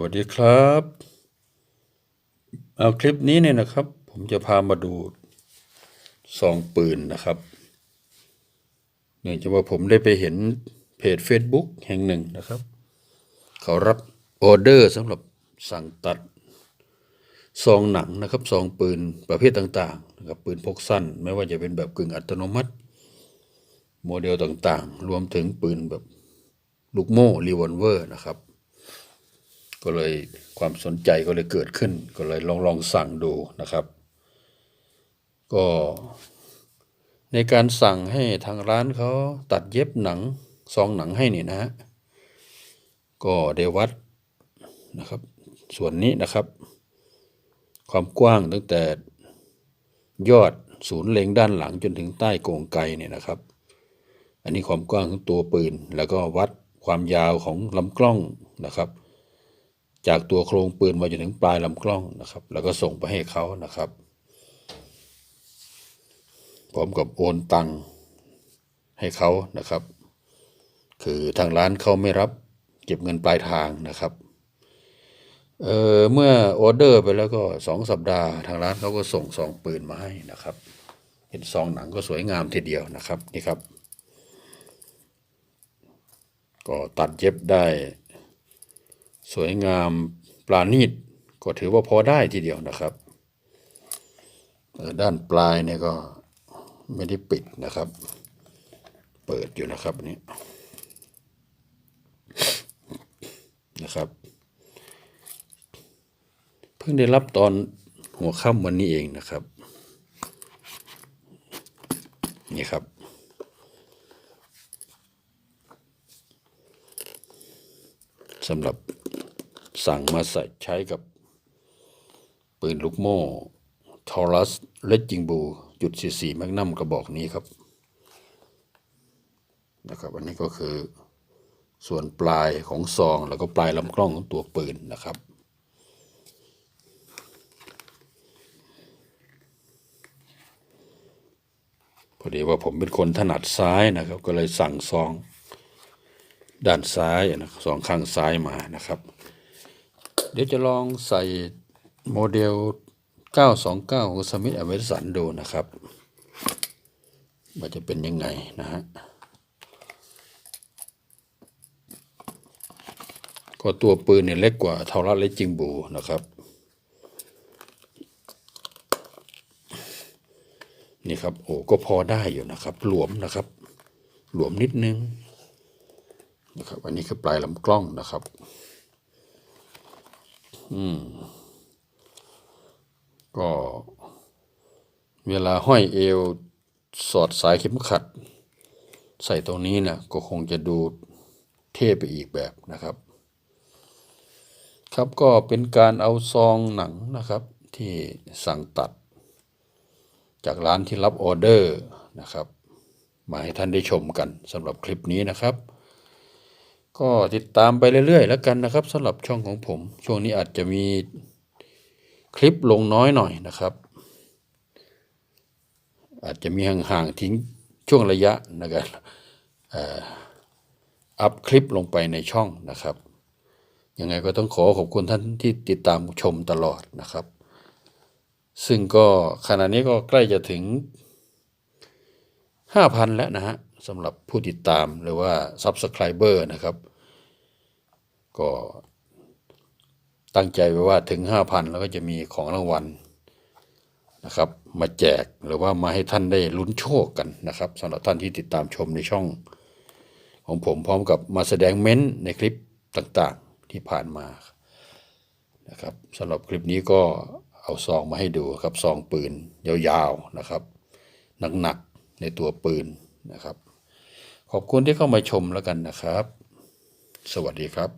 วัสดีครับ เอาคลิปนี้เนี่ยนะครับ ผมจะพามาดูซองปืนนะครับเนื่องจากว่าผมได้ไปเห็นเพจ Facebook แห่งหนึ่งนะครับ เขารับออเดอร์สำหรับสั่งตัดซองหนังนะครับซองปืนประเภทต่างๆนะครับปืนพกสั้น ไม่ว่าจะเป็นแบบกึ่งอัตโนมัติ โมเดลต่างๆ รวมถึงปืนแบบลูกโม่รีวอลเวอร์นะครับ ก็เลยความสนใจก็เลยเกิดขึ้น ก็เลยลองลองสั่งดูนะครับ ก็ในการสั่งให้ทางร้านเขาตัดเย็บหนังซองหนังให้นี่นะฮะก็ได้วัดนะครับ ส่วนนี้นะครับ ความกว้างตั้งแต่ยอดศูนย์เล็งด้านหลังจนถึงใต้โกงไกเนี่ยนะครับ อันนี้ความกว้างของตัวปืน แล้วก็วัดความยาวของลำกล้องนะครับ จากตัวโครงปืนมาจนถึงปลายลำกล้องนะครับ แล้วก็ส่งไปให้เขานะครับ พร้อมกับโอนตังค์ให้เขานะครับ คือทางร้านเขาไม่รับเก็บเงินปลายทางนะครับเออเมื่อออเดอร์ไปแล้วก็สองสัปดาห์ ทางร้านเขาก็ส่งซองปืนมาให้นะครับ เห็นซองหนังก็สวยงามทีเดียวนะครับนี่ครับ ก็ตัดเย็บได้ สวยงามปราณีตก็ถือว่าพอได้ทีเดียวนะครับด้านปลายเนี่ยก็ไม่ได้ปิดนะครับ เปิดอยู่นะครับนนี้นะครับ เพิ่งได้รับตอนหัวค่ำวันนี้เองนะครับ นี่ครับสำหรับ สั่งมาใส่ใช้กับปืนลูกโม่ทอรัสเลจิงบูจุด44แมกนัมกระบอกนี้ครับนะครับ อันนี้ก็คือส่วนปลายของซองแล้วก็ปลายลำกล้องของตัวปืนนะครับ พอดีว่าผมเป็นคนถนัดซ้ายนะครับ ก็เลยสั่งซอง ด้านซ้ายนะสองข้างซ้ายมานะครับ เดี๋ยวจะลองใส่โมเดล 929 ของสมิธอเมสันดูนะครับว่าจะเป็นยังไงนะฮะก็ตัวปืนเนี่ยเล็กกว่าเทารัสเลจิงบูนะครับ นี่ครับ โอ้ก็พอได้อยู่นะครับ หลวมนะครับ หลวมนิดนึงนะครับ อันนี้คือปลายลำกล้องนะครับ อืม ก็เวลาห้อยเอวสอดสายเข็มขัด ใส่ตรงนี้นะก็คงจะดูเท่ไปอีกแบบนะครับ ครับก็เป็นการเอาซองหนังนะครับ ที่สั่งตัด จากร้านที่รับออเดอร์นะครับ มาให้ท่านได้ชมกันสำหรับคลิปนี้นะครับ ก็ติดตามไปเรื่อยๆ แล้วกันนะครับสำหรับช่องของผม ช่วงนี้อาจจะมีคลิปลงน้อยหน่อยนะครับ อาจจะมีห่างๆทิ้งช่วงระยะนะครับอัพคลิปลงไปในช่องนะครับ ยังไงก็ต้องขอขอบคุณท่านที่ติดตามชมตลอดนะครับ ซึ่งก็ขณะนี้ก็ใกล้จะถึง 5,000 แล้วนะฮะ สำหรับผู้ติดตามหรือว่า Subscriber นะครับ ก็ตั้งใจไว้ว่าถึง 5,000 แล้วก็จะมีของรางวัลนะครับ มาแจกหรือว่ามาให้ท่านได้ลุ้นโชคกันนะครับสำหรับท่านที่ติดตามชมในช่อง ของผมพร้อมกับมาแสดงเม้นต์ในคลิปต่างๆที่ผ่านมานะครับสำหรับคลิปนี้ก็เอาซองมาให้ดูครับซองปืนยาวๆนะครับหนักๆในตัวปืนนะครับ ขอบคุณที่เข้ามาชมแล้วกันนะครับ สวัสดีครับ